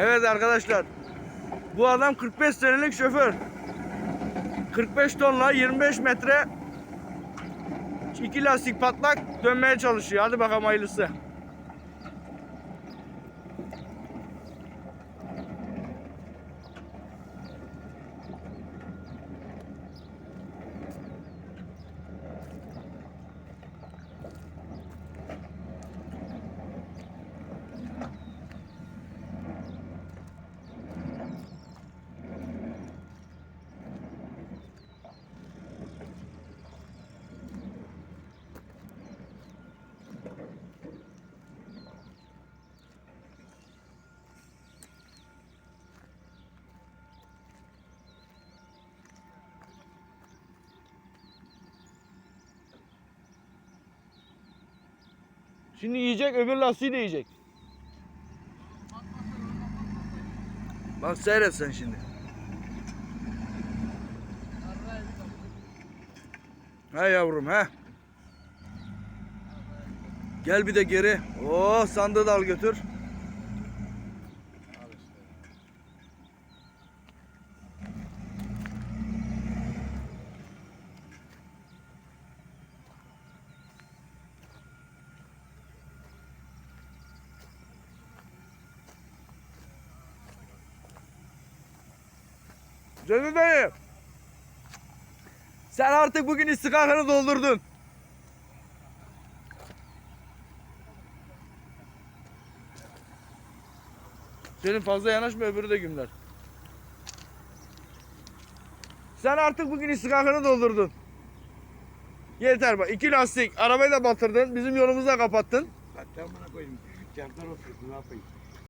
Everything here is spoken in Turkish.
Evet arkadaşlar. Bu adam 45 senelik şoför. 45 tonla 25 metre iki lastik patlak dönmeye çalışıyor. Hadi bakalım hayırlısı. Şimdi yiyecek öbür lastiği de yiyecek. Bak seyret sen şimdi. He yavrum he. Gel bir de geri. Oo sandığı da al götür. Cemil dayı. Sen artık bugün istikakanı doldurdun. Senin fazla yanaşma öbürü de gümler. Sen artık bugün istikakanı doldurdun. Yeter bak iki lastik arabayı da batırdın bizim yolumuzu da kapattın. Hatta bana koyayım. Camdan oturdu ne yapayım?